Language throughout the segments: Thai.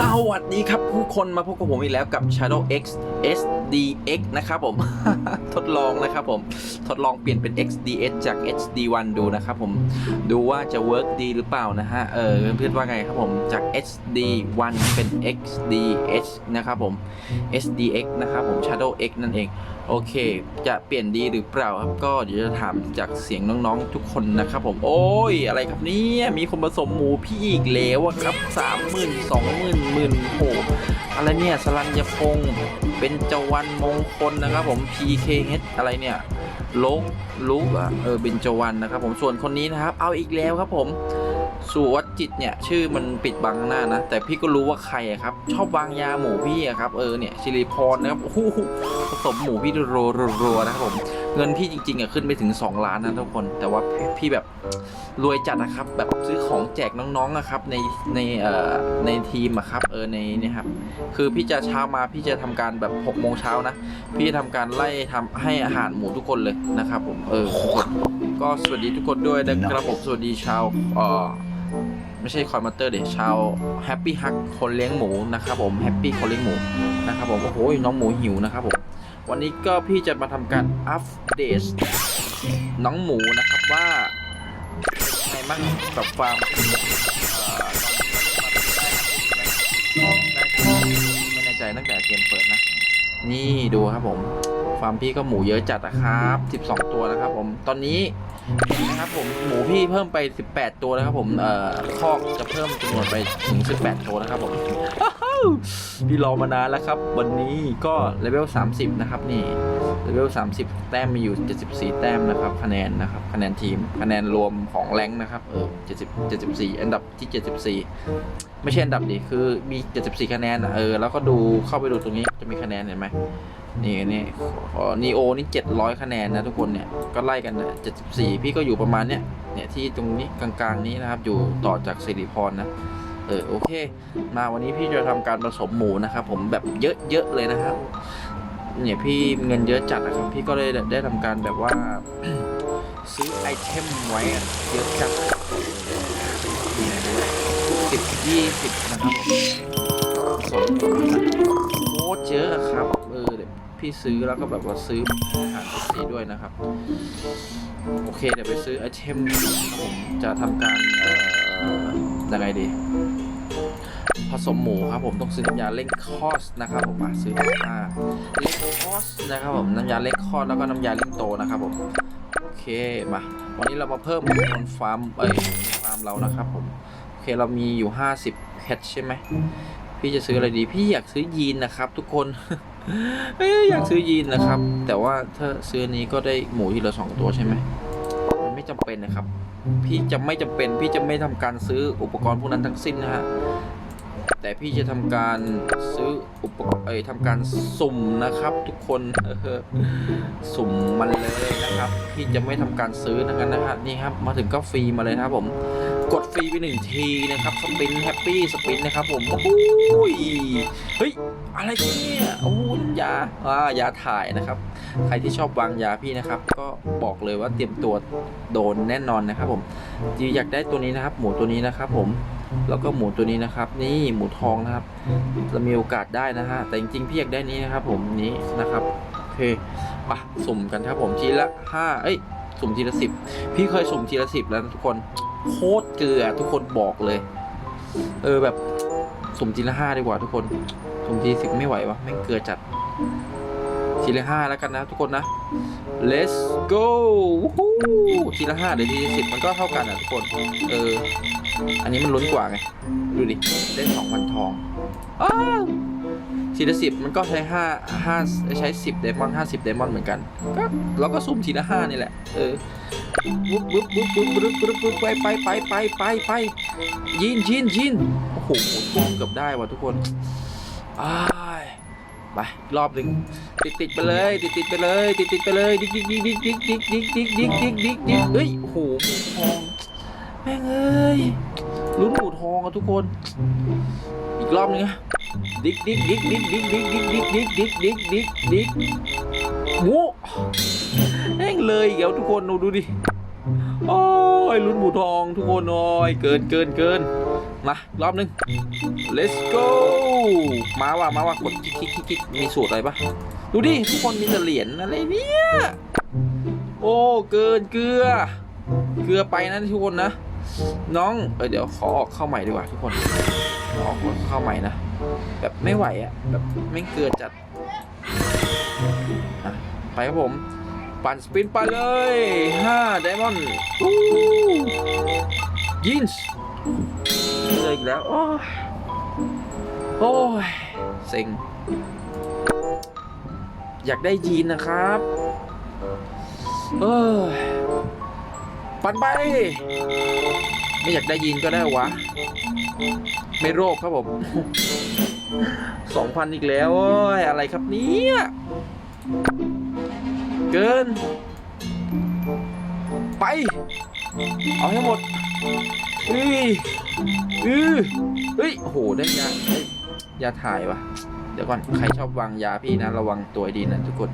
สวัสดีครับผู้คนมาพบกับผมอีกแล้วกับ Shadow X SDX นะครับผม ทดลองนะครับผม ทดลองเปลี่ยนเป็น XDS จาก HD1 ดูนะครับผม ดูว่าจะเวิร์กดีหรือเปล่านะฮะ เออเพื่อนๆว่าไงครับผม จาก HD1 เป็น XDH นะครับผม SDX นะครับผม Shadow X นั่นเอง โอเค จะเปลี่ยนดีหรือเปล่าครับ ก็เดี๋ยวจะถามจากเสียงน้องๆทุกคนนะครับผมโอ้ยอะไรครับเนี่ยมีคนผสมหมูพี่อีกแล้วอะครับสามหมื่นสองหมื่นหมื่นโหอะไรเนี่ยสลัญญพงศ์เป็นจวันมงคลนะครับผม PKH อะไรเนี่ย ลกลุกอะเออเบนจวันนะครับผมส่วนคนนี้นะครับ เอาอีกแล้วครับผมสุวัจจิตเนี่ยชื่อมันปิดบังหน้านะ แต่พี่ก็รู้ว่าใครอะครับ ชอบวางยาหมูพี่อะครับเออเนี่ยชิริพรนะครับโอ้โหผสมหมูพี่รัวรัวๆนะครับผมเงินพี่จริงๆอะขึ้นไปถึง 2 ล้านนะทุกคน แต่ว่าพี่พี่แบบรวยจัดนะครับ แบบซื้อของแจกน้องๆอะครับ ในในเอ่อในทีมอะครับเออในเนี่ยครับคือพี่จะเช้ามาพี่จะทำการแบบ6โมงเช้านะ พี่จะทำการไล่ทำให้อาหารหมูทุกคนเลยนะครับผมเออทุกคนก็สวัสดีทุกคนด้วยนะครับผมสวัสดีชาวเอ่อไม่ใช่คอยมาเตอร์เด็ชาวแฮปปี้ฮักคนเลี้ยงหมูนะครับผมแฮปปี้คนเลี้ยงหมูนะครับผมโอ้โหน้องหมูหิวนะครับผม วันนี้ก็พี่จะมาทำการอัปเดตน้องหมูนะครับว่าไงบ้างกับฟาร์มไม่แน่ใจตั้งแต่เกมเปิดนะ นี่ดูครับผมฟาร์มพี่ก็หมูเยอะจัดนะครับ 12 ตัวนะครับผมตอนนี้นะครับผมหมูพี่เพิ่มไป 18 ตัวนะครับผมเอ่อคอกจะเพิ่มจำนวนไปถึง 18 ตัวนะครับผม พี่รอมานานแล้วครับ วันนี้ก็เลเวล 30 นะครับ นี่เลเวล 30 แต้มมีอยู่ 74 แต้มนะครับ คะแนนนะครับ คะแนนทีม คะแนนรวมของแรงนะครับ เออ70 74 อันดับที่ 74 ไม่ใช่อันดับดิ คือมี 74 คะแนนเออ แล้วก็ดูเข้าไปดูตรงนี้จะมีคะแนนเห็นไหมนี่นี่นีโอนี่เจ็ดร้อยคะแนนนะทุกคนเนี่ย ก็ไล่กันนะเจ็ดสิบสี่พี่ก็อยู่ประมาณเนี้ย เนี่ยที่ตรงนี้กลางๆนี้นะครับ อยู่ต่อจากสิริพรนะ เออโอเค มาวันนี้พี่จะทำการผสมหมูนะครับ ผมแบบเยอะๆเลยนะครับเนี่ยพี่เงินเยอะจัดนะครับ พี่ก็ได้ได้ทำการแบบว่าซื้อไอเทมไว้เยอะจัดสิบยี่สิบนะครับผมผสมโคตรเยอะครับ เออเดี๋ยวพี่ซื้อแล้วก็แบบว่าซื้ออาหารสีด้วยนะครับ โอเคเดี๋ยวไปซื้อไอเทมผมจะทำการ ยังไงดี ผสมหมูครับผมต้องซื้อน้ำยาเร่งคอสนะครับผมมาซื้ออ่าเร่งคอสนะครับผมน้ำยาเร่งคอสแล้วก็น้ำยาเร่งโตนะครับผมโอเคมาวันนี้เรามาเพิ่มจำนวนฟาร์มเอ้ยฟาร์มเรานะครับผมโอเคเรามีอยู่ 50แคทใช่ไหมพี่จะซื้ออะไรดี พี่อยากซื้อยีนนะครับ ทุกคนอยากซื้อยีนนะครับ แต่ว่าถ้าซื้อนี้ก็ได้หมูทีละสองตัวใช่ไหม จำเป็นนะครับ พี่จะไม่จำเป็น พี่จะไม่ทำการซื้ออุปกรณ์พวกนั้นทั้งสิ้นนะฮะแต่พี่จะทำการซื้ออุปกรณ์เอ้ยทำการสุ่มนะครับ ทุกคนเออสุ่มมันเลยนะครับ พี่จะไม่ทำการซื้อนะกันนะฮะนี่ครับ มาถึงก็ฟรีมาเลยนะครับผม กดฟรีไปหนึ่งทีนะครับสปินแฮปปี้สปินนะครับผมโอ้ยเฮ้ยอะไรเนี่ยโอ้ยยาอ่ายาถ่ายนะครับ ใครที่ชอบวางยาพี่นะครับ ก็บอกเลยว่าเตรียมตัวโดนแน่นอนนะครับ ผมจีอยากได้ตัวนี้นะครับ หมูตัวนี้นะครับ ผมแล้วก็หมูตัวนี้นะครับ นี่หมูทองนะครับ จะมีโอกาสได้นะฮะแต่จริงๆพี่อยากได้นี้นะครับ ผมนี้นะครับโอเคปะสุ่มกันครับผมทีละห้าเอ้ยสุ่มทีละสิบพี่เคยสุ่มทีละสิบแล้วทุกคน โคตรเกลือทุกคนบอกเลย เออแบบสุ่มทีละห้าดีกว่าทุกคนสุ่มทีสิบไม่ไหววะแม่งเกลือจัดทีละห้าแล้วกันนะทุกคนนะ let's go วู้ฮู้ทีละห้าเดี๋ยวทีสิบมันก็เท่ากันอะทุกคน เออ อันนี้มันลุ้นกว่าไง ดูดิ ได้สองพันทองอ้าวทีละสิบมันก็ใช้ห้าห้าใช้สิบเดมอนห้าสิบเดมอนเหมือนกัน ก็เราก็สุ่มทีละห้านี่แหละ เออ บุ๊บบุ๊บบุ๊บบุ๊บบุ๊บบุ๊บบุ๊บไปไปไปไปไปไปยินยินยินโอ้โหหูทองเกือบได้ว่ะทุกคนอ้ายไปรอบหนึ่งติดติดไปเลยติดติดไปเลยติดติดไปเลยดิ๊กดิ๊กดิ๊กดิ๊กดิ๊กดิ๊กดิ๊กดิ๊กดิ๊กดิ๊กดิ๊กดิ๊กเฮ้ยโอ้โหหูทองแม่งเอ้ยลุ้นหมูทองอะทุกคน อีกรอบนึงอะดิ๊กดิ๊กดิ๊กดิ๊กดิ๊กดิ๊กดิ๊กดิ๊กดิ๊กดิ๊กดิ๊กดิ๊กดิ๊กโว้ ม่งเลยอีกแล้วทุกคนดูดูดิโอ้ยลุ้นหมูทองทุกคนโอ้ยเกินเกินเกินมารอบนึง let's go มาว่ะมาว่ะกดคลิกคลิกคลิกมีสูตรอะไรปะดูดิทุกคนมีแต่เหรียญอะไรเนี่ยโอ้เกินเกลือ เกลือไปนะทุกคนนะ น้องเออเดี๋ยวขอออกเข้าใหม่ดีกว่าทุกคนออกเข้าใหม่นะแบบไม่ไหวอะแบบไม่เกินจัดไปครับผม ปั่นสปินไปเลย5ไดมอนด์ยินส์เลยอีกแล้ว โอ้ยโอ้ยเซ็ง อยากได้ยีนนะครับ เออปั่นไป ไม่อยากได้ยีนก็ได้วะ ไม่โรคครับผมสองพันอีกแล้ว โอ้ย อะไรครับเนี่ย เกิน ไป เอาให้หมดอืออือเฮ้ย โอ้โห ได้ยาได้ยาถ่ายวะเดี๋ยวก่อน ใครชอบวางยาพี่นะ ระวังตัวให้ดีนะทุกคน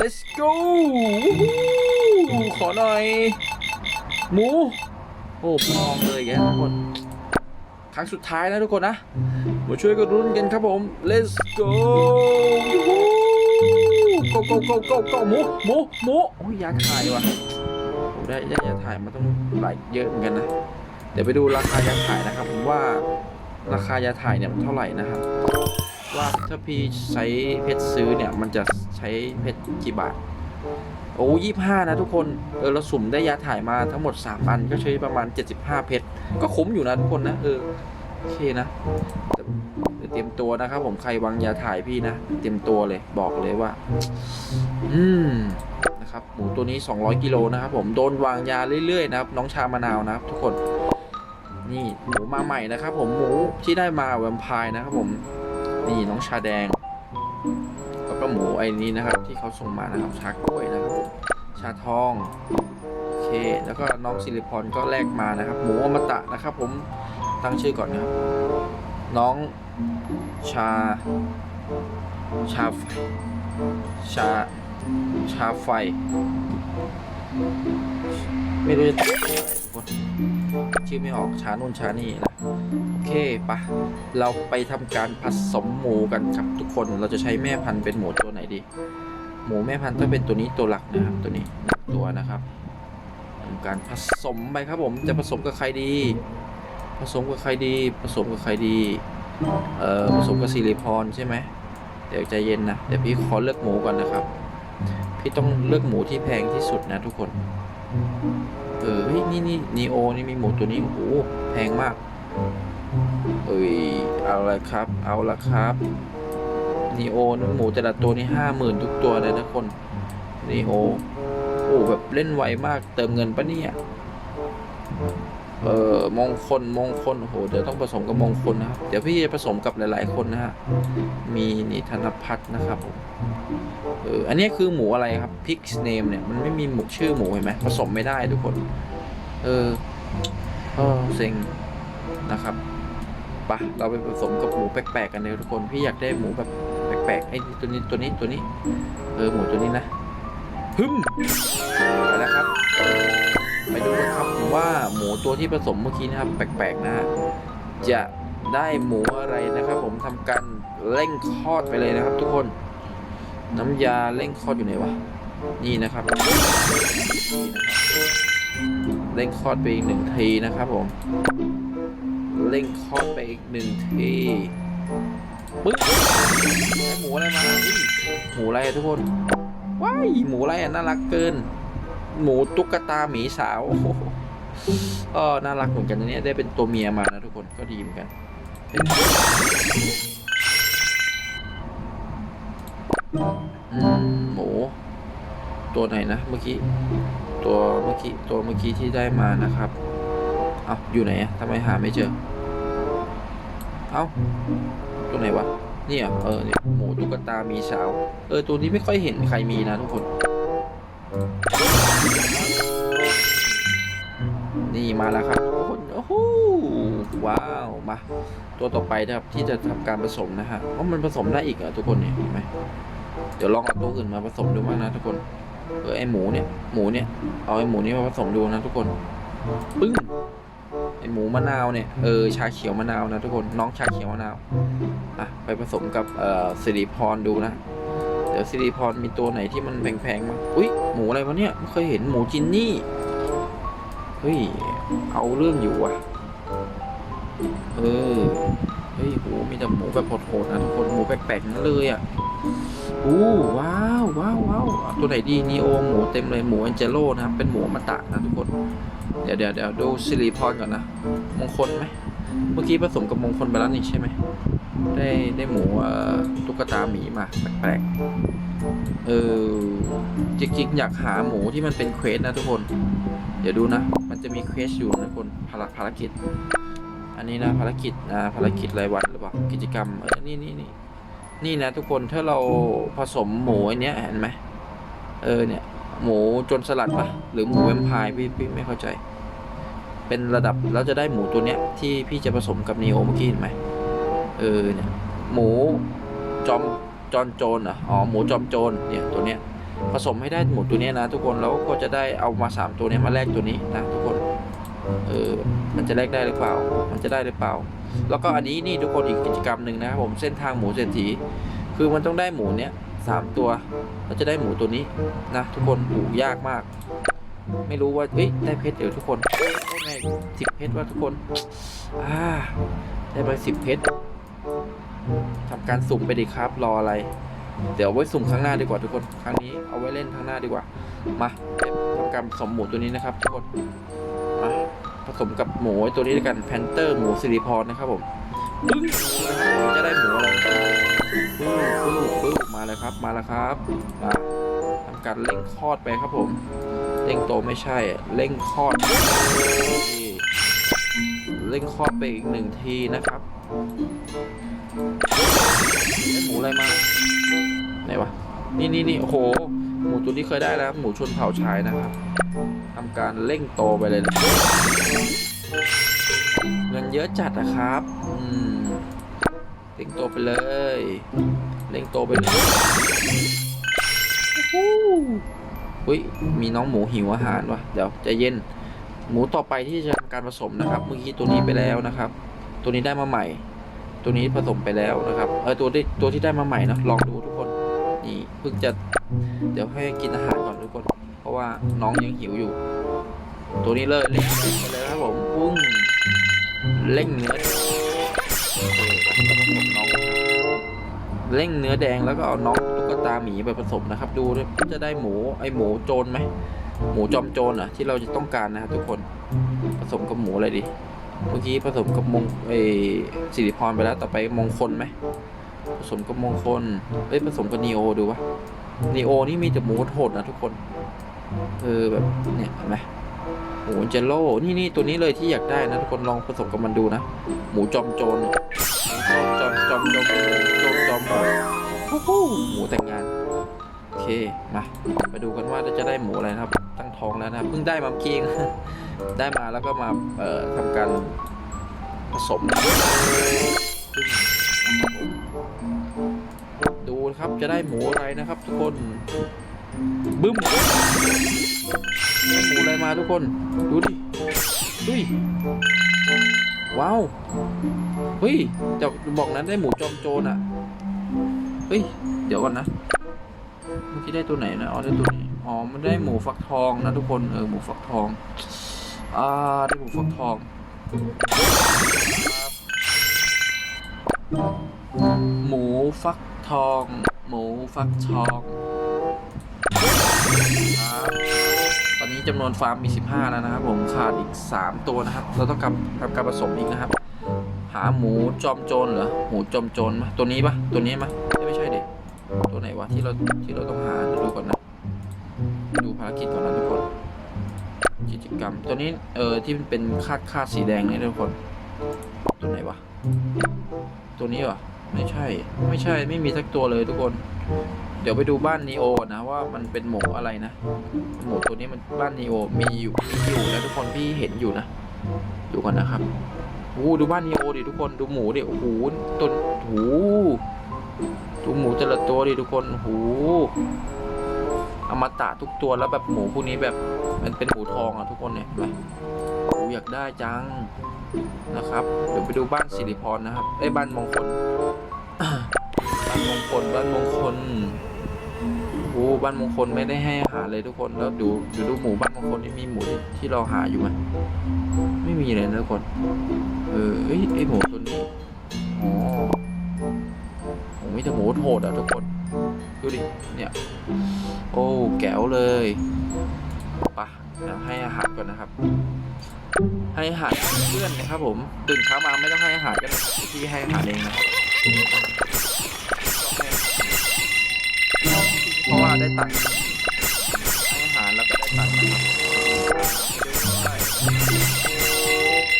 let's go ขอหน่อย หมู โอ้พองเลยแกทุกคน ครั้งสุดท้ายนะทุกคนนะ มาช่วยกันรุ้นกันครับผม let's go ยูฮู go go go go go หมูหมูหมูโอ้ยยาถ่ายว่ะได้ได้ยาถ่ายมาต้องหลายเยอะเหมือนกันนะ เดี๋ยวไปดูราคายาถ่ายนะครับผมว่าราคายาถ่ายเนี่ยมันเท่าไหร่นะครับ ว่าถ้าพี่ใช้เพชรซื้อเนี่ยมันจะใช้เพชรกี่บาทโอ้ยี่ห้านะทุกคนเออเราสุ่มได้ยาถ่ายมาทั้งหมด3อันก็ใช้ประมาณ 75 เพชรก็คุ้มอยู่นะทุกคนนะเออโอเคนะ เตรียมตัวนะครับผมใครวางยาถ่ายพี่นะ เตรียมตัวเลยบอกเลยว่า อืมนะครับหมูตัวนี้ 200กิโลนะครับผมโดนวางยาเรื่อยๆนะครับน้องชามะนาวนะครับ ทุกคน นี่หมูมาใหม่นะครับ ผมหมูที่ได้มาแวมไพร์นะครับ ผมนี่น้องชาแดงแล้วก็หมูไอ้นี้นะครับ ที่เขาส่งมานะครับชากล้วยนะครับชาทองโอเค แล้วก็น้องซิลิพรก็แลกมานะครับ หมูอมตะนะครับ ผมตั้งชื่อก่อนนะครับ น้อง ชา ชา ชา ชาไฟ ไม่รู้จะตีอะไรทุกคนชื่อไม่ออกชานุ่นชานี่นะโอเคปะเราไปทำการผสมหมูกันครับทุกคนเราจะใช้แม่พันธุ์เป็นหมูตัวไหนดี หมูแม่พันธุ์ต้องเป็นตัวนี้ตัวหลักนะครับตัวนี้หนึ่งตัวนะครับทำการผสมไปครับผมจะผสมกับใครดี ผสมกับใครดี ผสมกับใครดี เออผสมกับซิลิพรใช่ไหมเดี๋ยวใจเย็นนะเดี๋ยวพี่ขอเลือกหมูก่อนนะครับ พี่ต้องเลือกหมูที่แพงที่สุดนะทุกคน เออเฮ้ยนี่นี่นีโอนี่มีหมูตัวนี้โอ้โหแพงมาก เอ้ยเอาละครับ เอาละครับนีโอนหมูแต่ละตัวนี่ห้าหมื่นทุกตัวเลยนะคนนีโอโอ้แบบเล่นไวมากเติมเงินปะเนี่ย เออมงคลมงคลโหเดี๋ยวต้องผสมกับมงคลนะครับ เดี๋ยวพี่จะผสมกับหลายๆคนนะฮะมีนี่ธนพัฒน์นะครับผมเอออันนี้คือหมูอะไรครับพิกเนมเนี่ยมันไม่มีหมูชื่อหมูเห็นไหมผสมไม่ได้ทุกคน เออเออเซ็งนะครับปะเราไปผสมกับหมูแปลกๆกันเลยทุกคนพี่อยากได้หมูแบบแปลกๆไอ้ตัวนี้ตัวนี้ตัวนี้ เออหมูตัวนี้นะฮึม ว่าหมูตัวที่ผสมเมื่อกี้นะครับ แปลกๆนะฮะจะได้หมูอะไรนะครับ ผมทำการเร่งคลอดไปเลยนะครับ ทุกคนน้ำยาเร่งคลอดอยู่ไหนวะนี่นะครับนี่นะครับเร่งคลอดไปอีกหนึ่งทีนะครับผมเร่งคลอดไปอีกหนึ่งทีปึ๊บหมูอะไรมาหมูอะไรทุกคนว้ายหมูอะไรน่ารักเกิน หมูตุ๊กตาหมีสาว โอ้โหเออน่ารักเหมือนกันนะเนี่ยได้เป็นตัวเมียมานะทุกคนก็ดีเหมือนกันหมูตัวไหนนะเมื่อกี้ตัวเมื่อกี้ตัวเมื่อกี้ที่ได้มานะครับเอาอยู่ไหนอะทำไมหาไม่เจอ เอาตัวไหนวะเนี่ยเออเนี่ยหมูตุ๊กตามีสาว เออตัวนี้ไม่ค่อยเห็นใครมีนะทุกคน มาแล้วครับทุกคนโอ้โหว้าวมาตัวต่อไปนะครับที่จะทำการผสมนะฮะเพราะมันผสมได้อีกเหรอทุกคนเนี่ยเห็นไหมเดี๋ยวลองเอาตัวอื่นมาผสมดูบ้างนะทุกคนเออไอหมูเนี่ยหมูเนี่ยเอาไอหมูนี้มาผสมดูนะทุกคนปึ้งไออหมูมะนาวเนี่ยเออชาเขียวมะนาวนะทุกคนน้องชาเขียวมะนาวอะไปผสมกับเอ่อสิริพรดูนะเดี๋ยวสิริพรมีตัวไหนที่มันแพงๆมั้งอุ้ยหมูอะไรวะเนี่ยไม่เคยเห็นหมูจินนี่ เฮ้ย เอาเรื่องอยู่ว่ะ เออ เฮ้ยโหมีแต่หมูแบบโหดๆนะทุกคนหมูแปลกๆนั่นเลยอะอู้ว้าวว้าวว้าวตัวไหนดีนีโอหมูเต็มเลยหมูแอนเจโร่นะครับเป็นหมูอมตะนะทุกคน เดี๋ยวเดี๋ยวเดี๋ยวดูสิริพรก่อนนะ มงคลไหมเมื่อกี้ผสมกับมงคลไปแล้วนี่ใช่ไหมได้ได้หมูตุ๊กตาหมีมาแปลกๆเออจริงๆอยากหาหมูที่มันเป็นเควสนะทุกคน เดี๋ยวดูนะ มันจะมีเควสอยู่นะทุกคนภารภารกิจ อันนี้นะภารกิจนะภารกิจรายวันหรือเปล่ากิจกรรมเออนี่นี่นี่นี่นะทุกคนถ้าเราผสมหมูอันเนี้ยเห็นไหมเออเนี่ย หมูจนสลัดปะหรือหมูแวมไพร์พี่พี่ไม่เข้าใจ เป็นระดับแล้วจะได้หมูตัวเนี้ยที่พี่จะผสมกับนีโอเมื่อกี้เห็นไหมเออเนี่ยหมูจอมจอนโจรอะอ๋อหมูจอมโจรเนี่ยตัวเนี้ย ผสมให้ได้หมูตัวนี้นะทุกคนแล้วก็จะได้เอามาสามตัวนี้มาแลกตัวนี้นะทุกคนเออมันจะแลกได้หรือเปล่า มันจะได้หรือเปล่า แล้วก็อันนี้นี่ทุกคนอีกกิจกรรมหนึ่งนะครับผมเส้นทางหมูเศรษฐีคือมันต้องได้หมูเนี้ยสามตัวเราจะได้หมูตัวนี้นะทุกคนหูยากมาก ไม่รู้ว่าเอ้ยได้เพชรเดี๋ยวทุกคนได้ไงสิบเพชรว่าทุกคนอ่าได้ไปสิบเพชรทำการสุ่มไปดีครับรออะไร เดี๋ยวไว้สุ่มครั้งหน้าดีกว่าทุกคนครั้งนี้เอาไว้เล่นครั้งหน้าดีกว่า มาเทำการผสมหมูตัวนี้นะครับทุกคนมาผสมกับหมูตัวนี้ด้วยกันแพนเตอร์หมูสิริพรนะครับผมปึ้งจะได้หมูอะไรปึ้งปึ้งปึ้งมาเลยครับมาแล้วครับมาทำการเร่งคลอดไปครับผมเร่งโตไม่ใช่เร่งคลอดเร่งคลอดไปอีกหนึ่งทีนะครับ นี่นี่นี่โอ้โห หมูตัวนี้เคยได้แล้ว หมูชนเผ่าชายนะครับทำการเร่งโตไปเลยนะเงินเยอะจัดนะครับ อืมเร่งโตไปเลย เร่งโตไปเลยอ้โหอุ้ย มีน้องหมูหิวอาหารวะเดี๋ยวใจเย็น หมูต่อไปที่จะทำการผสมนะครับ เมื่อกี้ตัวนี้ไปแล้วนะครับ ตัวนี้ได้มาใหม่ ตัวนี้ผสมไปแล้วนะครับ เออตัวที่ตัวที่ได้มาใหม่นะลองดูทุกคน นี่เพิ่งจะ เดี๋ยวให้กินอาหารก่อนทุกคน เพราะว่าน้องยังหิวอยู่ ตัวนี้เลยเร่งไปเลยครับผมปุ้งเร่งเนื้อเคแล้วผมพุ่งเร่งเนื้อแดงแล้วก็เอาน้องตุ๊กตาหมีไปผสมนะครับ ดูด้วยจะได้หมูไอหมูโจรไหมหมูจอมโจรอะที่เราจะต้องการนะครับทุกคนผสมกับหมูอะไรดีเมื่อกี้ผสมกับมงไอสิริพรไปแล้วต่อไปมงคลไหม ผสมกับมงคล เอ้ยผสมกับนีโอดูวะนีโอนี่มีแต่หมูโหดนะทุกคนเออแบบเนี่ยเห็นไหมหมูเจลโล่นี่นี่ตัวนี้เลยที่อยากได้นะทุกคนลองผสมกับมันดูนะ หมูจอมโจรเนี่ยจอมจอมจอมจอมจอมจอมโหหมูแต่งงานโอเคมาไปดูกันว่าจะได้หมูอะไรนะครับ ตั้งท้องแล้วนะเพิ่งได้มาเมื่อกี้งได้มาแล้วก็มาเอ่อทำการผสมนะครับผม ดูครับจะได้หมูอะไรนะครับ ทุกคนบึ้มหมูอะไรมาทุกคน ดูดิดุยว้าวเฮ้ยจะบอกนั้นได้หมูจอมโจรอะเฮ้ยเดี๋ยวก่อนนะเมื่อกี้ได้ตัวไหนนะอ๋อได้ตัวนี้อ๋อมันได้หมูฟักทองนะทุกคนเออหมูฟักทองอ่าได้หมูฟักทอง หมูฟักทอง หมูฟักทองครับตอนนี้จำนวนฟาร์มมี 15 แล้วนะครับ ผมขาดอีก 3 ตัวนะครับ เราต้องทำทำการผสมอีกนะครับ หาหมูจอมโจรเหรอหมูจอมโจรมาตัวนี้ปะตัวนี้มะไม่ใช่เด็กตัวไหนวะที่เราที่เราต้องหาดูก่อนนะดูภารกิจก่อนนะทุกคนกิจกรรม ตัวนี้เออที่มันเป็นคาดคาดสีแดงนี่ทุกคน ตัวไหนวะ ตัวนี้เหรอไม่ใช่ ไม่ใช่ไม่มีสักตัวเลยทุกคน เดี๋ยวไปดูบ้านนีโอก่อนนะว่ามันเป็นหมูอะไรนะ หมูตัวนี้มันบ้านนีโอมีอยู่มีอยู่นะทุกคนพี่เห็นอยู่นะดูก่อนนะครับโอ้ดูบ้านนีโอดิทุกคนดูหมูดิโอ้โหต้นโอ้โหดูหมูแต่ละตัวดิทุกคนหเอมตะทุกตัวแล้วแบบหมูพวกนี้แบบมันเป็นหมูทองอะทุกคนเนี่ยเห็นไหมอยากได้จัง นะครับเดี๋ยวไปดูบ้านสิริพรนะครับไอ้บ้านมงคลบ้านมงคลบ้านมงคลโอ้บ้านมงคลไม่ได้ให้อาหารเลยทุกคนแล้วดูดูดูหมูบ้านมงคลนี่มีหมูที่เราหาอยู่ไหมไม่มีเลยนะทุกคน เออเอ้ยไอหมูตัวนี้อ๋อโอ้มีแต่หมูโหดอะทุกคนดูดิเนี่ย โอ้แก้วเลยไปะให้อาหารก่อนนะครับ ให้อาหารเพื่อนนะครับผมตื่นเช้ามาไม่ต้องให้อาหารกันพี่ให้อาหารเองนะเพราะว่าได้ตังค์ให้อาหารแล้วก็ได้ตังค์นะครับ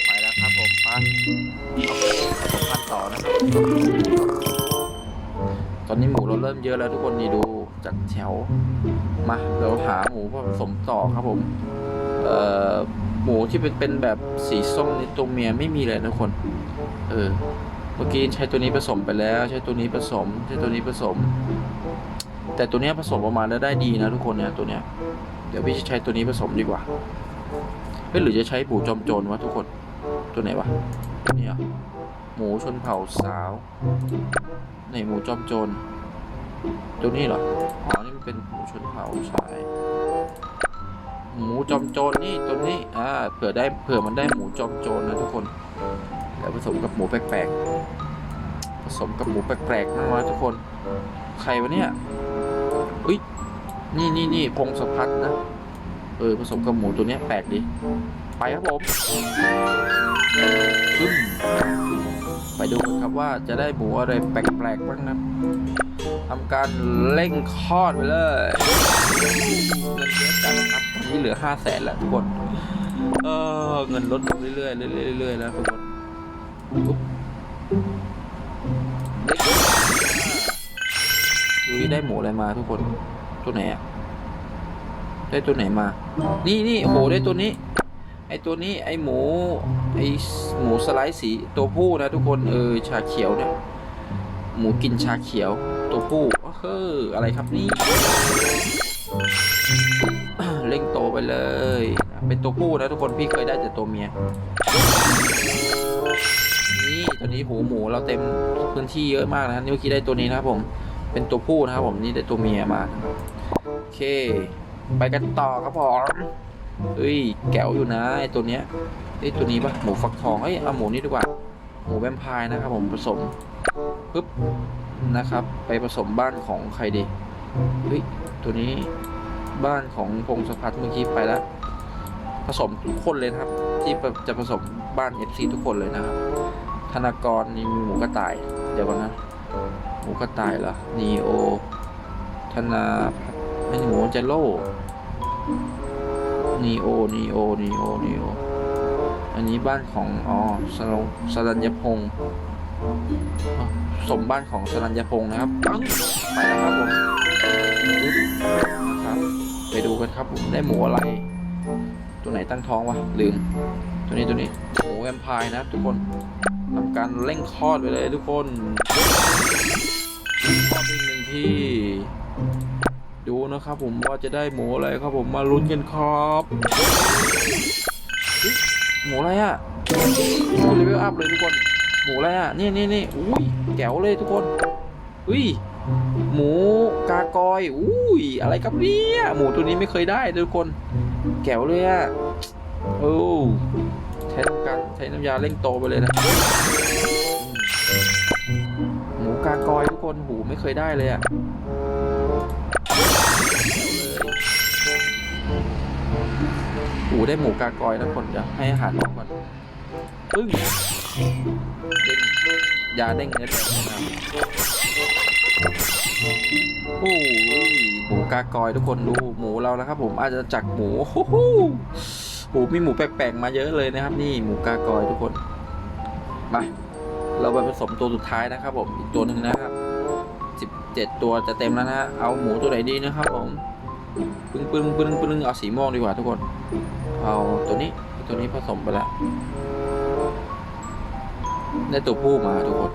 ไปแล้วครับผมไปเอาไปผมพันต่อนะครับตอนนี้หมูเราเริ่มเยอะแล้วทุกคนนี่ดูจากแถวมาเราหาหมูผสมต่อครับผม เอ่อ หมูที่เป็นเป็นแบบสีส้มนี่ตัวเมียไม่มีเลยนะคน เออ เมื่อกี้ใช้ตัวนี้ผสมไปแล้ว ใช้ตัวนี้ผสม ใช้ตัวนี้ผสม แต่ตัวนี้ผสมออกมาแล้วได้ดีนะทุกคนเนี่ยตัวเนี้ย เดี๋ยวพี่จะใช้ตัวนี้ผสมดีกว่าเฮ้ยหรือจะใช้หมูจอมโจรวะทุกคน ตัวไหนวะนี่เหรอหมูชนเผ่าสาวไหนหมูจอมโจรตัวนี้เหรอ อ๋อ นี่มันเป็นหมูชนเผ่าใช่ หมูจอมโจรนี่ตัวนี้อ่าเผื่อได้เผื่อมันได้หมูจอมโจรนะทุกคนแล้วผสมกับหมูแปลกๆผสมกับหมูแปลกๆมากนะทุกคนใครวะเนี่ยอุ้ยนี่นี่นี่พงศพัฒนะเออผสมกับหมูตัวนี้แปลกดีไปครับผมขึ้นไปดูกันครับว่าจะได้หมูอะไรแปลกๆบ้างนะทำการเร่งคลอดไปเลยเงินเยอะจังนะครับ ตอนนี้เหลือห้าแสนแล้วทุกคน เออเงินลดลงเรื่อยๆเรื่อยๆเรื่อยๆแล้วทุกคนปุ๊บดูดิได้หมูอะไรมาทุกคน ตัวไหนอะได้ตัวไหนมา นี่นี่โอ้โหได้ตัวนี้ ไอตัวนี้ไอหมู ไอหมูสไลด์สีตัวผู้นะทุกคน เออชาเขียวเนี่ย หมูกินชาเขียว ตัวผู้เฮ้ออะไรครับนี่ ร่งโตไปเลยเป็นตัวผู้นะทุกคนพี่เคยได้แต่ตัวเมีย นี่ตัวนี้หูหมูเราเต็มพื้นที่เยอะมากนะนี่เมื่อกี้ได้ตัวนี้นะครับผม เป็นตัวผู้นะครับผมนี่ได้ตัวเมียมาโอเค ไปกันต่อครับผมเฮ้ยแก้วอยู่นะไอตัวเนี้ยไอตัวนี้ปะหมูฟักทองเอ้ยเอาหมูนี้ดีกว่าหมูแวมพร์นะครับผมผสมปึ๊บนะครับ ไปผสมบ้านของใครดีเฮ้ยตัวนี้ บ้านของพงศพัฒน์เมื่อกี้ไปแล้ว ผสมทุกคนเลยนะครับ ที่จะผสมบ้าน FC ทุกคนเลยนะครับธนากรนี่มีหมูกระต่าย เดี๋ยวก่อนนะ หมูกระต่ายเหรอนีโอ ธนาไม่ใช่หมูเจโร่นีโอนีโอนีโอนีโออันนี้บ้านของอ๋อสรงสรัญญพงศ์สมบ้านของสรัญญพงศ์นะครับ ไปแล้วครับผมนะครับ ไปดูกันครับผมได้หมูอะไร ตัวไหนตั้งท้องวะลืม ตัวนี้ตัวนี้หมูแวมไพร์นะทุกคนทำการเร่งคลอดไปเลยทุกคนคลอดอีกหนึ่งที่ ดูนะครับผมว่าจะได้หมูอะไรครับผมมาลุ้นกันครับหมูอะไรอะเลเวลอัพเลยทุกคน หมูอะไรอะนี่นี่นี่อุ้ยแก๋วเลยทุกคนอุ้ย หมูกากอย อุ้ย อะไรครับเนี่ย หมูตัวนี้ไม่เคยได้ทุกคน แก๋วเลยอะโอ้ใช้ทำการใช้น้ำยาเร่งโตไปเลยนะ หมูกากอยทุกคน หูไม่เคยได้เลยอะหูได้หมูกากอยนะคนเดี๋ยวให้อาหารน้องก่อนปึ้งเด้งยาเด้งเนื้อแดงนะ โอ้ยหมูกากอยทุกคนดูหมูเรานะครับ ผมอาจจะจากหมูโอ้โหหมูมีหมูแปลกๆมาเยอะเลยนะครับ นี่หมูกากอยทุกคนมาเราไปผสมตัวสุดท้ายนะครับ ผมอีกตัวหนึ่งนะครับสิบเจ็ดตัวจะเต็มแล้วนะฮะเอาหมูตัวไหนดีนะครับ ผมปึ้งปึ้งปึ้งปึ้งเอาสีม่วงดีกว่าทุกคน เอาตัวนี้ตัวนี้ผสมไปแล้วได้ตัวผู้มาทุกคน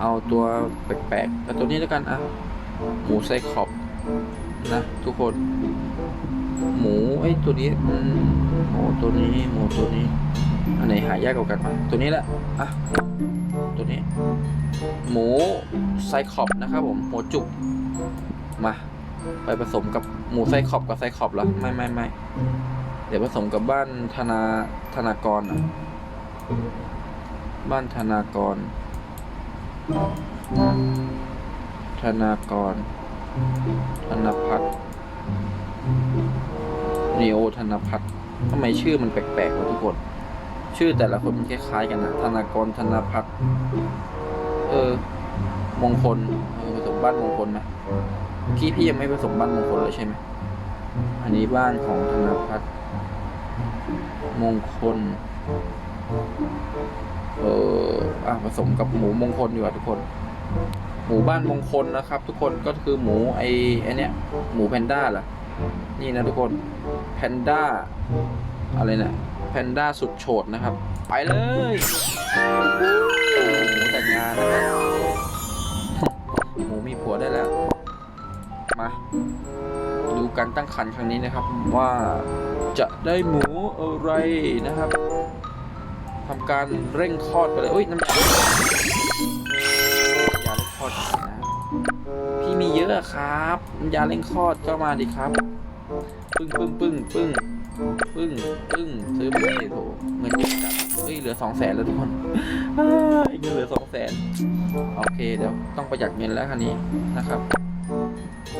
เอาตัวแปลกๆแต่ตัวนี้แล้วกันอะหมูไซคอบนะทุกคน หมูไอ้ตัวนี้อืมหมูตัวนี้หมูตัวนี้ อันไหนหายากกว่ากันวะตัวนี้แหละอะตัวนี้ หมูไซคอปนะครับผมหัวจุกมาไปผสมกับหมูไซคอปกับไซคอปเหรอไม่ไม่ไม่เดี๋ยวผสมกับบ้านธนาธนากรอะบ้านธนากร ธนากร ธนพัฒน์นีโอธนพัฒน์ทำไมชื่อมันแปลกๆวะทุกคน ชื่อแต่ละคนมันคล้ายๆกันนะธนากร ธนพัฒน์เออ มงคลเออผสมบ้านมงคลไหมเมื่อกี้พี่ยังไม่ผสมบ้านมงคลเลยใช่ไหม อันนี้บ้านของธนพัฒน์มงคล เอออะผสมกับหมูมงคลดีกว่าทุกคน หมูบ้านมงคลนะครับ ทุกคนก็คือหมูไอไอเนี้ยหมูแพนด้าเหรอนี่นะทุกคนแพนด้าอะไรนะแพนด้าสุดโฉดนะครับ ไปเลยหมูแต่งงานนะครับหมูมีผัวได้แล้ว มา ดูการตั้งครรภ์ครั้งนี้นะครับว่าจะได้หมูอะไรนะครับ ทำการเร่งคลอดไปเลยอุ้ยน้ำยาเร่งคลอดนะพี่มีเยอะครับน้ำยาเร่งคลอดก็มาดิครับปึ้งปึ้งปึ้งปึ้งปึ้งปึ้งซื้อไปเลยโถเงินเยอะจัดเฮ้ยเหลือสองแสนแล้วทุกคนอ้ายเงินเหลือสองแสนโอเคเดี๋ยวต้องประหยัดเงินแล้วคันนี้นะครับ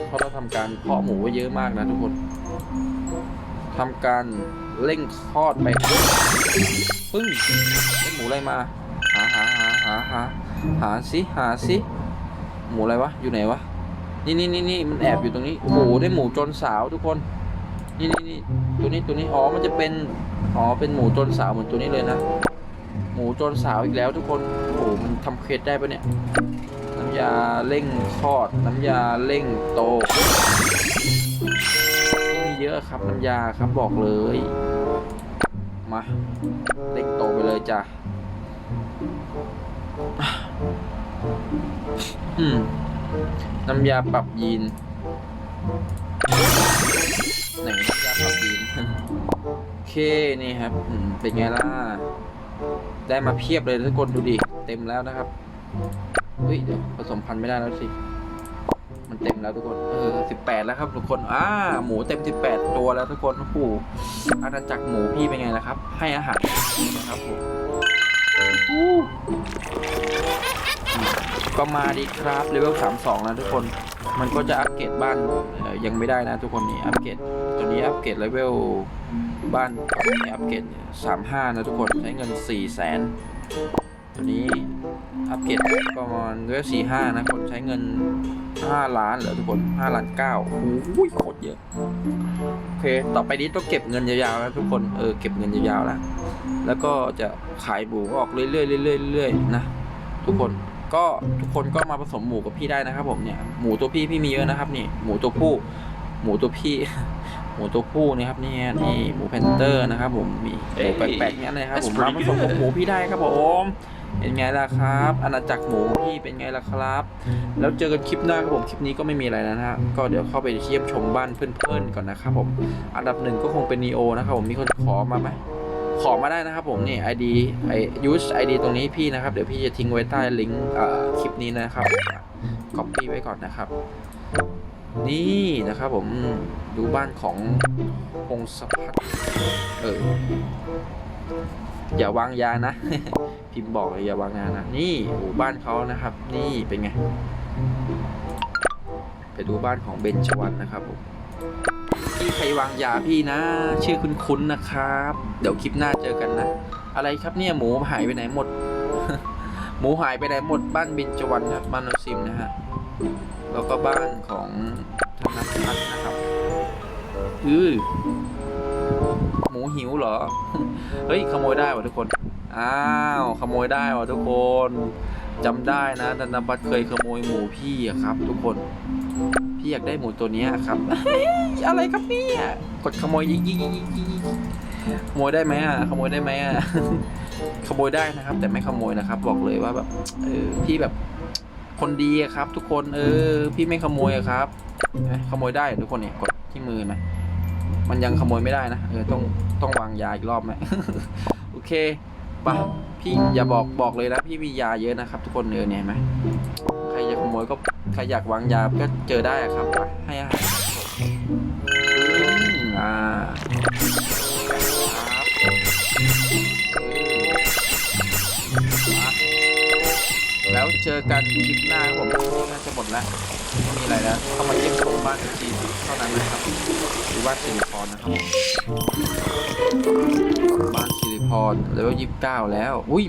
เพราะเราทำการเพาะหมูไว้เยอะมากนะทุกคน ทำการเร่งคลอดไปปึ้งได้หมูอะไรมา หาหาหาหาหาหาสิหาสิหมูอะไรวะ อยู่ไหนวะ นี่นี่นี่นี่มันแอบอยู่ตรงนี้โอ้โหได้หมูจนสาวทุกคน นี่นี่นี่ตัวนี้ตัวนี้ อ๋อ มันจะเป็น อ๋อ เป็นหมูจนสาวเหมือนตัวนี้เลยนะ หมูจนสาวอีกแล้วทุกคน โอ้โห มันทำเคสได้ปะเนี่ย น้ำยาเร่งคลอด น้ำยาเร่งโต เยอะครับน้ำยาครับบอกเลย มาเร่งโตไปเลยจ้ะอืมน้ำยาปรับยีนไหนน้ำยาปรับยีนโอเคนี่ครับเป็นไงล่ะ ได้มาเพียบเลยทุกคนดูดิ เต็มแล้วนะครับเฮ้ยเดี๋ยวผสมพันธุ์ไม่ได้แล้วสิ เต็มแล้วทุกคนเออสิบแปดแล้วครับทุกคนอ่าหมูเต็มสิบแปดตัวแล้วทุกคนโอ้โหอาณาจักรหมูพี่เป็นไงล่ะครับ ให้อาหารนะครับผมก็มาดีครับเลเวล32นะทุกคนมันก็จะอัปเกรดบ้านยังไม่ได้นะทุกคนนี่อัปเกรดตัวนี้อัปเกรดเลเวลบ้านอัปเกรด35นะทุกคนใช้เงิน4 0 0แสนตัวนี้อัปเกรดประมาณเลเวล45นะคนใช้เงิน 5 ล้านเหรอทุกคน 5 ล้าน9โอ้โหโคตรเยอะ โอเค ต่อไปนี้ต้องเก็บเงินยาวๆนะทุกคน เออ เก็บเงินยาวๆแล้ว แล้วก็จะขายหมูออกเรื่อยๆเรื่อยๆเรื่อยๆนะ ทุกคน ก็ทุกคนก็มาผสมหมูกับพี่ได้นะครับ ผมเนี่ย หมูตัวพี่พี่มีเยอะนะครับนี่ หมูตัวผู้ หมูตัวพี่ หมูตัวผู้นี่ครับนี่นี่หมูแพนเตอร์นะครับ ผม มีหมูแปลกๆเนี้ยนะครับผม มาผสมกับหมูพี่ได้ครับผม เป็นไงล่ะครับ อาณาจักรหมูพี่เป็นไงล่ะครับ แล้วเจอกันคลิปหน้าครับผมคลิปนี้ก็ไม่มีอะไรแล้วนะฮะก็เดี๋ยวเข้าไปเยี่ยมชมบ้านเพื่อนๆก่อนนะครับผมอันดับหนึ่งก็คงเป็นนีโอนะครับผมมีคนขอมาไหมขอมาได้นะครับผมนี่ ID ไอ use ID ตรงนี้พี่นะครับ เดี๋ยวพี่จะทิ้งไว้ใต้ลิงก์คลิปนี้นะครับก๊อปปี้ไว้ก่อนนะครับ นี่นะครับผมดูบ้านของพงศพัฒน์เออ อย่าวางยานะ พิมพ์บอกเลยอย่าวางยานะ นี่โอ้บ้านเขานะครับ นี่เป็นไง ไปดูบ้านของเบนชวันนะครับผมพี่ใครวางยาพี่นะ ชื่อคุณคุ้นนะครับ เดี๋ยวคลิปหน้าเจอกันนะ อะไรครับเนี่ยหมูหายไปไหนหมด หมูหายไปไหนหมดบ้านบินจวันครับบ้านนซิมนะฮะแล้วก็บ้านของธนพัฒน์นะครับ อือ หมูหิวเหรอ เฮ้ยขโมยได้วะทุกคน อ้าวขโมยได้วะทุกคนจำได้นะธนพัฒน์เคยขโมยหมูพี่อะครับ ทุกคน พี่อยากได้หมูตัวเนี้ยครับอะไรครับเนี่ยกดขโมยยิงยิงยิงยิงยิงยิงขโมยได้ไหมอะขโมยได้ไหมอะขโมยได้นะครับ แต่ไม่ขโมยนะครับ บอกเลยว่าแบบเออพี่แบบคนดีอะครับ ทุกคนเออ พี่ไม่ขโมยอะครับเห็นไหมขโมยได้ทุกคนเนี่ยกดที่มือไห มันยังขโมยไม่ได้นะเออต้องต้องวางยาอีกรอบไหม โอเคไปะพี่อย่าบอกบอกเลยนะพี่มียาเยอะนะครับ ทุกคนเออเนี่ยเห็นไหมใครจะขโมยก็ใครอยากวางยาก็เจอได้ครับไปให้อาหาร กันคลิปหน้าครับผมน่าจะหมดแล้วไม่มีอะไรแล้วเข้ามาเยี่ยมชมบ้านจีนเท่านั้นนะครับหรือว่าสิริพรนะครับบ้านสิริพรเลเวลยี่สิบเก้าแล้ว อุ้ย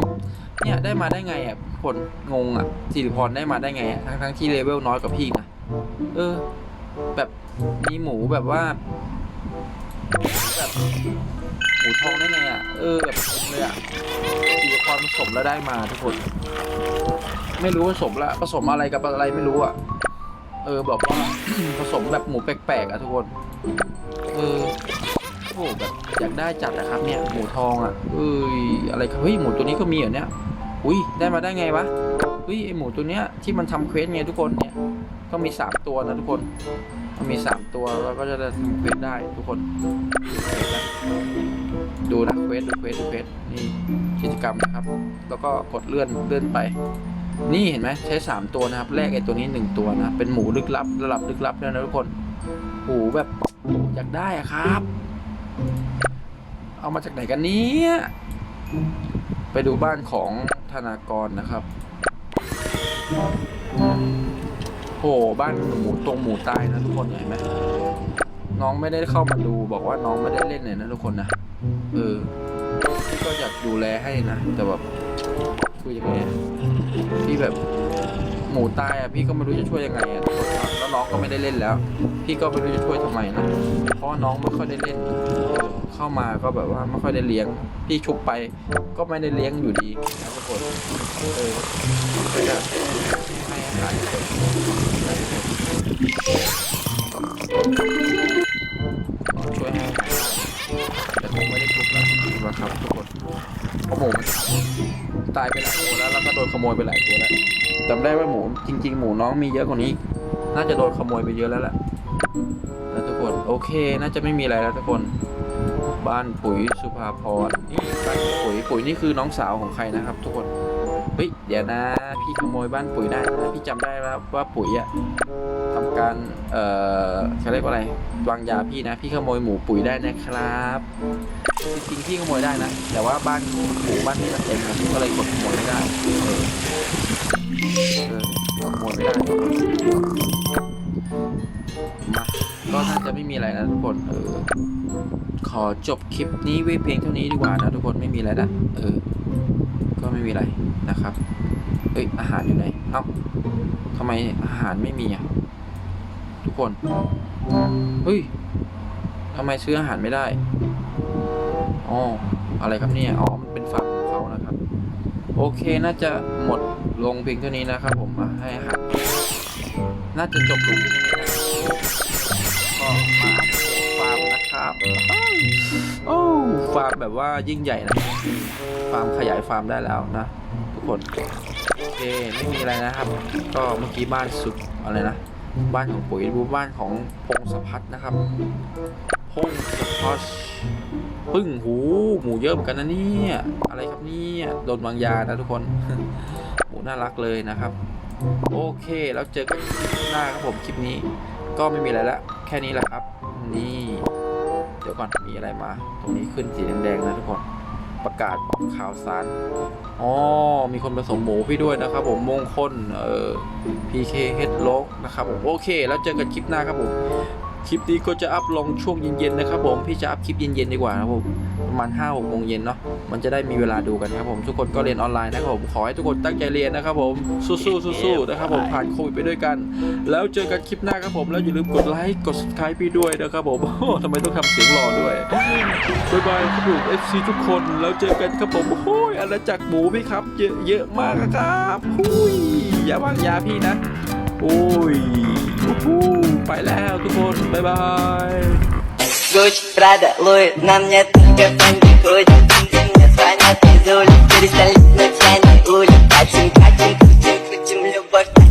เนี่ยได้มาได้ไงอะผลงงอะสิริพรได้มาได้ไงอะทั้งทั้งที่เลเวลน้อยกว่าพี่นะเออ แบบมีหมูแบบว่าแบบหมูทองได้ไงอะ เออแบบเลยอะสิริพรผสมแล้วได้มาทุกคน ไม่รู้ผสมละผสมอะไรกับอะไรไม่รู้อะเออแบบว่า ผสมแบบหมูแปลกๆอะทุกคนเออโอ้แบบอยากได้จัดนะครับเนี่ยหมูทองอะเอ้ยอะไรเฮ้ยหมูตัวนี้ก็มีเหรอเนี่ยอุ้ยได้มาได้ไงวะเฮ้ยไอหมูตัวเนี้ยที่มันทำเควสไงทุกคนเนี่ยก็มีสามตัวนะทุกคนมันมีสามตัวแล้วก็จะได้ทำเควสได้ทุกคน ดูนะเควสดูเควสดูเควสนี่กิจกรรมนะครับ แล้วก็กดเลื่อนเลื่อนไป นี่เห็นไหมใช้สามตัวนะครับแรกไอ้ตัวนี้หนึ่งตัวนะ เป็นหมูลึกลับระดับลึกลับแล้วนะทุกคนโอ้โหแบบโอ้โหอยากได้อะครับ เอามาจากไหนกันเนี้ยไปดูบ้านของธนากรนะครับโหบ้านหมูตรงหมูตายนะทุกคนเห็นไหมน้องไม่ได้เข้ามาดูบอกว่าน้องไม่ได้เล่นเลยนะทุกคนนะเออพี่ก็อยากดูแลให้นะแต่แบบคือยังไง อะพี่แบบหมูตายอะพี่ก็ไม่รู้จะช่วยยังไงอะแล้วน้องก็ไม่ได้เล่นแล้ว พี่ก็ไม่รู้จะช่วยทำไมนะเพราะน้องไม่ค่อยได้เล่น เข้ามาก็แบบว่าไม่ค่อยได้เลี้ยง พี่ชุบไปก็ไม่ได้เลี้ยงอยู่ดีนะทุกคนเออก็จะให้อาหารช่วยให้แต่คงไม่ได้ชุบแล้วนะครับทุกคนโอ้โหมัน ตายไปหลายตัวแล้วแล้วก็โดนขโมยไปหลายตัวแล้วจำได้ว่าหมูจริง ๆ หมูน้องมีเยอะกว่านี้ น่าจะโดนขโมยไปเยอะแล้วแหละแล้วทุกคนโอเค น่าจะไม่มีอะไรแล้วทุกคน บ้านปุ๋ยสุภาพรนี่บ้านปุ๋ยปุ๋ยนี่คือน้องสาวของใครนะครับ ทุกคน เฮ้ยเดี๋ยวนะ พี่ขโมยบ้านปุ๋ยได้นะพี่จำได้แล้วว่าปุ๋ยอะทำการเอ่อเขาเรียกว่าอะไรวางยาพี่นะ พี่ขโมยหมูปุ๋ยได้นะครับจริงๆพี่ขโมยได้นะ แต่ว่าบ้านหมูบ้านนี้มันเต็มนะก็เลยกดขโมยไม่ได้เออขโมยไม่ได้มาก็น่าจะไม่มีอะไรนะทุกคนเออขอจบคลิปนี้ไว้เพียงเท่านี้ดีกว่านะทุกคนไม่มีอะไรนะเออ ก็ไม่มีอะไรนะครับเอ้ยอาหารอยู่ไหนเอ้าทำไมอาหารไม่มีอะทุกคนเฮ้ยทำไมซื้ออาหารไม่ได้อ๋ออะไรครับเนี่ยอ๋อมันเป็นฝั่งของเขานะครับ โอเคน่าจะหมดลงเพียงเท่านี้นะครับผมมาให้อาหารน่าจะจบลงที่นี่นะก็มาฟาร์มนะครับโอ้ ฟาร์มแบบว่ายิ่งใหญ่นะ ฟาร์มขยายฟาร์มได้แล้วนะ ทุกคน โอเค ไม่มีอะไรนะครับ ก็เมื่อกี้บ้านสุดอะไรนะ บ้านของปุ๋ยดูบ้านของพงศพัฒน์นะครับ พงศพัฒน์ปึ้งหู หมูเยอะเหมือนกันนะเนี่ย อะไรครับเนี่ยโดนวางยานะทุกคน หมูน่ารักเลยนะครับ โอเค แล้วเจอกันคลิปหน้าครับผมคลิปนี้ ก็ไม่มีอะไรละ แค่นี้แหละครับ นี่ เดี๋ยวก่อนมีอะไรมา ตรงนี้ขึ้นสีแดงๆนะทุกคนประกาศข่าวสารอ๋อมีคนผสมหมูพี่ด้วยนะครับผมมงคลเอ่อ PK Head l o g นะครับผมโอเค แล้วเจอกันคลิปหน้าครับผม คลิปนี้ก็จะอัพลงช่วงเย็นๆนะครับผมพี่จะอัพคลิปเย็นๆดีกว่านะครับผมประมาณ5 6โมงเย็นเนาะมันจะได้มีเวลาดูกันครับผมทุกคนก็เรียนออนไลน์นะครับผมขอให้ทุกคนตั้งใจเรียนนะครับผมสู้ๆสู้ๆนะครับผมผ่านโควิดไปด้วยกัน แล้วเจอกันคลิปหน้าครับผมแล้วอย่าลืมกดไลค์กด subscribe พี่ด้วยนะครับผมทำไมต้องทำเสียงหล่อด้วยบ๊ายบายครับผม FC ทุกคนแล้วเจอกันครับผมโอ้ยอาณาจักรหมูพี่ครับเยอะเยอะมากครับอุ้ยอย่าวางยาพี่นะโอ้ย ไปแล้วทุกคน บ๊ายบาย Дочь Прада, Луи, нам нет кафе, не ходим, где мне звонят из улиц, перестали на тяне улиц, катим, катим, крутим, крутим любовь.